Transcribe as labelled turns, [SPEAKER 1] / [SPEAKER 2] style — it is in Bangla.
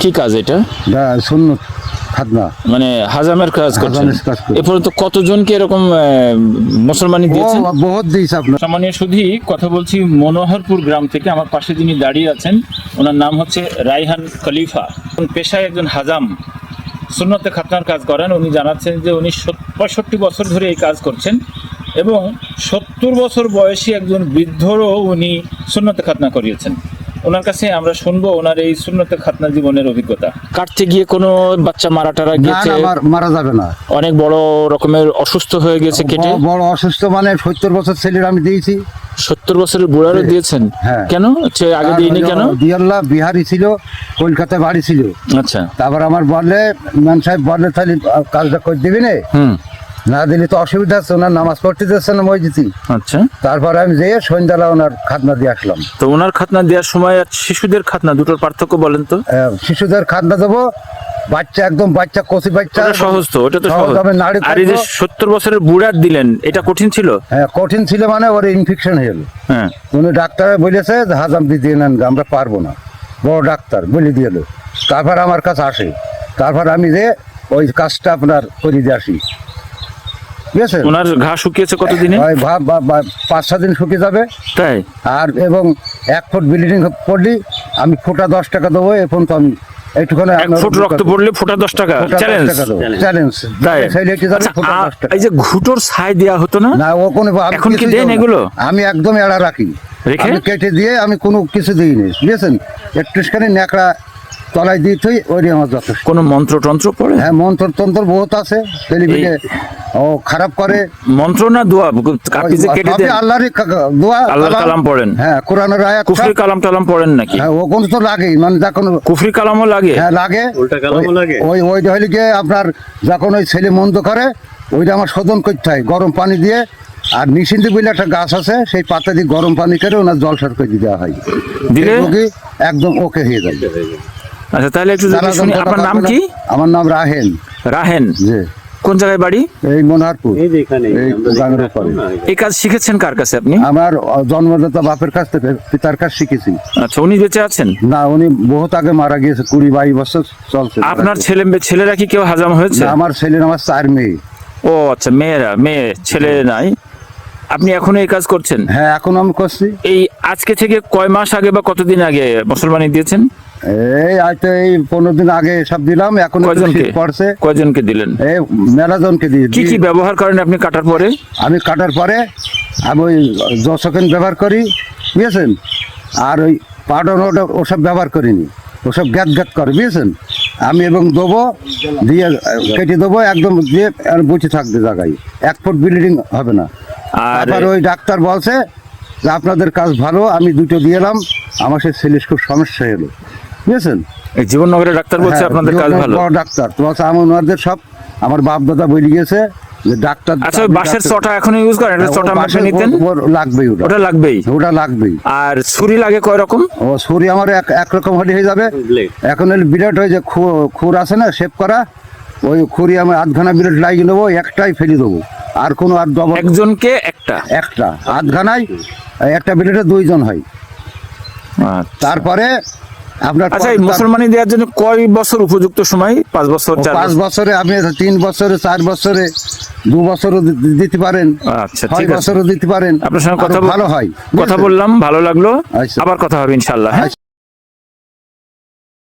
[SPEAKER 1] কি কাজ এটা?
[SPEAKER 2] দা শূন্য খাতনা।
[SPEAKER 1] মানে হাজামের কাজ করছেন।
[SPEAKER 2] হাজামের কাজ করি।
[SPEAKER 1] এ পর্যন্ত কতজনকে এরকম মুসলমানি দিয়েছেন?
[SPEAKER 2] বহুত দিয়েছে আপনার।
[SPEAKER 1] সম্মানীয় সুধী কথা বলছি মনোহরপুর গ্রাম থেকে আমার পাশে যিনি দাঁড়িয়ে আছেন ওনার নাম হচ্ছে রাইহান খলিফা। পেশায় একজন হাজাম। সুন্নতে খাতনার কাজ করেন। উনি জানাচ্ছেন যে উনি পঁয়ষট্টি বছর ধরে এই কাজ করছেন এবং সত্তর বছর বয়সী একজন বৃদ্ধরও উনি সুন্নতে খাতনা করিয়েছেন। ওনার কাছে আমরা শুনব ওনার এই সুন্নতে খাতনা জীবনের অভিজ্ঞতা। কাটতে গিয়ে কোনো বাচ্চা মারা টারা
[SPEAKER 2] না
[SPEAKER 1] গেছে?
[SPEAKER 2] মারা যাবে না।
[SPEAKER 1] অনেক বড় রকমের অসুস্থ হয়ে গেছে কেটে?
[SPEAKER 2] বড়- অসুস্থ মানে সত্তর বছর ছেলের আমি দিয়েছি।
[SPEAKER 1] সত্তর বছরের বুড়ারও দিয়েছেন?
[SPEAKER 2] হ্যাঁ।
[SPEAKER 1] কেন? হচ্ছে আগে দিইনি কেন?
[SPEAKER 2] দিয়াল্লা বিহারি ছিল কলকাতায় বাড়ি ছিল।
[SPEAKER 1] আচ্ছা।
[SPEAKER 2] তারপর আমার বললে ম্যাম সাহেব বললে তাহলে কাজটা করে দিবি না।
[SPEAKER 1] হুম।
[SPEAKER 2] না দিলে তো অসুবিধা আছে ওনার নামাজ পড়তে দিচ্ছে না মসজিদি।
[SPEAKER 1] আচ্ছা।
[SPEAKER 2] তারপর আমি যেয়ে সন্ধ্যাবেলা ওনার খাতনা দিয়ে আসলাম।
[SPEAKER 1] তো ওনার খাতনা দেওয়ার সময় আর শিশুদের খাতনা দুটোর পার্থক্য বলেন তো?
[SPEAKER 2] শিশুদের খাতনা দেবো বাচ্চা একদম বাচ্চা কচি বাচ্চা।
[SPEAKER 1] সহজ তো ওটা তো সহজ আর এই যে সত্তর বছরের বুড়ার দিলেন এটা কঠিন ছিল?
[SPEAKER 2] হ্যাঁ কঠিন ছিল মানে ওর ইনফেকশন হয়ে গেল।
[SPEAKER 1] হ্যাঁ।
[SPEAKER 2] উনি ডাক্তার বলেছে যে হাজাম দিয়ে নেন আমরা পারব না। বড় ডাক্তার বলে দিয়ে তারপর আমার কাছে আসে। তারপর আমি যে ওই কাজটা আপনার করে দিয়ে আসি। ঠিক আছে?
[SPEAKER 1] ওনার ঘা শুকিয়েছে কতদিনে?
[SPEAKER 2] ওই বা- পাঁচ ছ দিন শুকিয়ে যাবে।
[SPEAKER 1] তাই?
[SPEAKER 2] আর এবং এক ফুট বিল্ডিং পড়লি আমি ফোটা দশ টাকা দেবো এখন তো আমি একটুখানি
[SPEAKER 1] এক ফুট রক্ত পড়লে ফোটা দশ টাকা। চ্যালেঞ্জ এই যে ঘুটোর ছাই দেওয়া হতো না?
[SPEAKER 2] না ও কোনো আমি
[SPEAKER 1] এখন কি দেন এগুলো?
[SPEAKER 2] আমি একদম এড়া রাখি।
[SPEAKER 1] রেখে?
[SPEAKER 2] কেটে দিয়ে আমি কোনো কিছু দিইনি। বুঝেছেন? একটুখানি ন্যাকড়া তলায় দিয়ে থই ওই আমার যথেষ্ট।
[SPEAKER 1] কোনো মন্ত্র টন্ত্র পড়ে?
[SPEAKER 2] হ্যাঁ মন্ত্র তন্ত্র বহুত আছে। টেলিভিশনে ও খারাপ করে।
[SPEAKER 1] মন্ত্র না দোয়া? আপনি যে কেটে দেন।
[SPEAKER 2] আল্লাহরই দোয়া
[SPEAKER 1] আল্লাহর
[SPEAKER 2] কালাম।
[SPEAKER 1] পড়েন।
[SPEAKER 2] হ্যাঁ কোরআনের আয়াত
[SPEAKER 1] কুফরি কালাম টালাম পড়েন নাকি?
[SPEAKER 2] হ্যাঁ ও কোনো তো লাগেই মানে যখন
[SPEAKER 1] কুফরি কালামও লাগে?
[SPEAKER 2] হ্যাঁ লাগে।
[SPEAKER 3] উল্টা কালামও
[SPEAKER 2] ওই-
[SPEAKER 3] লাগে?
[SPEAKER 2] ওই ওইটা হইলে গিয়ে আপনার যখন ওই ছেলে মন্দ করে ওইটা আমার শোধন করতে হয়। গরম পানি দিয়ে। আর নিশিন্দি বলে একটা গাছ আছে সেই পাতা দিয়ে গরম পানি করে ওনার জল সার করে দেওয়া হয়।
[SPEAKER 1] দিলে?
[SPEAKER 2] একদম ওকে হয়ে যায়।
[SPEAKER 1] আচ্ছা তাহলে একটু আপনার নাম কি?
[SPEAKER 2] আমার নাম রাহেন
[SPEAKER 1] রাহেন
[SPEAKER 2] যে
[SPEAKER 1] কোন জায়গায় বাড়ি?
[SPEAKER 2] এই মনোহরপুর।
[SPEAKER 3] এই
[SPEAKER 1] কাজ শিখেছেন কার কাছে আপনি?
[SPEAKER 2] আমার জন্মদাতা বাপের কাছ থেকে পিতার কাছ শিখেছি।
[SPEAKER 1] আচ্ছা উনি বেঁচে আছেন?
[SPEAKER 2] না উনি বহুত আগে মারা গিয়েছে কুড়ি বাইশ বছর চলছে
[SPEAKER 1] আপনার ছেলে ছেলেরা কি কেউ হাজাম হয়েছে?
[SPEAKER 2] আমার ছেলে আমার চার মেয়ে।
[SPEAKER 1] ও আচ্ছা মেয়েরা মেয়ে ছেলে নাই। আপনি এখন এই কাজ করছেন?
[SPEAKER 2] হ্যাঁ এখন আমি করছি।
[SPEAKER 1] এই আজকে থেকে কয় মাস আগে বা কতদিন আগে মুসলমানি দিয়েছেন?
[SPEAKER 2] এই হয়তো এই পনেরো দিন আগে সব দিলাম এখন শীত পড়ছে।
[SPEAKER 1] কয়জনকে দিলেন?
[SPEAKER 2] এই মেলা জনকে দিয়ে
[SPEAKER 1] কি কি ব্যবহার করেন আপনি কাটার পরে?
[SPEAKER 2] আমি কাটার পরে আমি ওই দশকেন ব্যবহার করি বুঝেছেন? আর ওই পাউডার ওটা ওসব ব্যবহার করিনি। ওসব গ্যাত গ্যাত করে বুঝেছেন? আমি এবং দেবো দিয়ে কেটে দেবো একদম দিয়ে আর বসে থাকবে জায়গায়। এক ফুট বিল্ডিং হবে না।
[SPEAKER 1] আর
[SPEAKER 2] ওই ডাক্তার বলছে যে আপনাদের কাজ ভালো আমি দুটো দিয়ে এলাম আমার সে ছেলের খুব সমস্যা এলো বুঝেছেন
[SPEAKER 1] এই জীবননগরের ডাক্তার বলছে
[SPEAKER 2] হ্যাঁ,
[SPEAKER 1] আপনাদের কাজ ভালো।
[SPEAKER 2] ডাক্তার। তো আমার সব আমার বাপ দাদা বলে গিয়েছে যে ডাক্তার
[SPEAKER 1] আচ্ছা বাঁশের চটা এখন ইউজ করেন? একটা চটা মাপে নিতেন?
[SPEAKER 2] লাগবেই ওটা।
[SPEAKER 1] ওটা লাগবেই?
[SPEAKER 2] ওটা লাগবেই।
[SPEAKER 1] আর ছুরি লাগে কয় রকম?
[SPEAKER 2] ও ছুরি আমার এক একরকম হলে হয়ে যাবে। এখন বিরাট হয়ে যে খুর আছে না শেপ করা ওই খুরি আমার আধখানা বিরাট লাগিয়ে নেব একটাই ফেলে দেবো। আর কোনো আর ডবল
[SPEAKER 1] একজনকে একটা?
[SPEAKER 2] একটা। আধখানায় একটা বিরাটে দুইজন হয়।
[SPEAKER 1] আচ্ছা।
[SPEAKER 2] তারপরে আপনার
[SPEAKER 1] আচ্ছা মুসলমানি দেওয়ার জন্য কয় বছর উপযুক্ত সময়? পাঁচ বছর
[SPEAKER 2] পাঁচ
[SPEAKER 1] বছরে?
[SPEAKER 2] আপনি তিন বছরে চার বছরে দু বছরও দিতে পারেন।
[SPEAKER 1] আচ্ছা
[SPEAKER 2] ছয়
[SPEAKER 1] ঠিক আছে।
[SPEAKER 2] বছরও দিতে পারেন।
[SPEAKER 1] আপনার সঙ্গে কথা
[SPEAKER 2] ভালো হয়।
[SPEAKER 1] কথা বললাম ভালো লাগল।
[SPEAKER 2] আচ্ছা।
[SPEAKER 1] আবার কথা হবে ইনশাল্লাহ হ্যাঁ?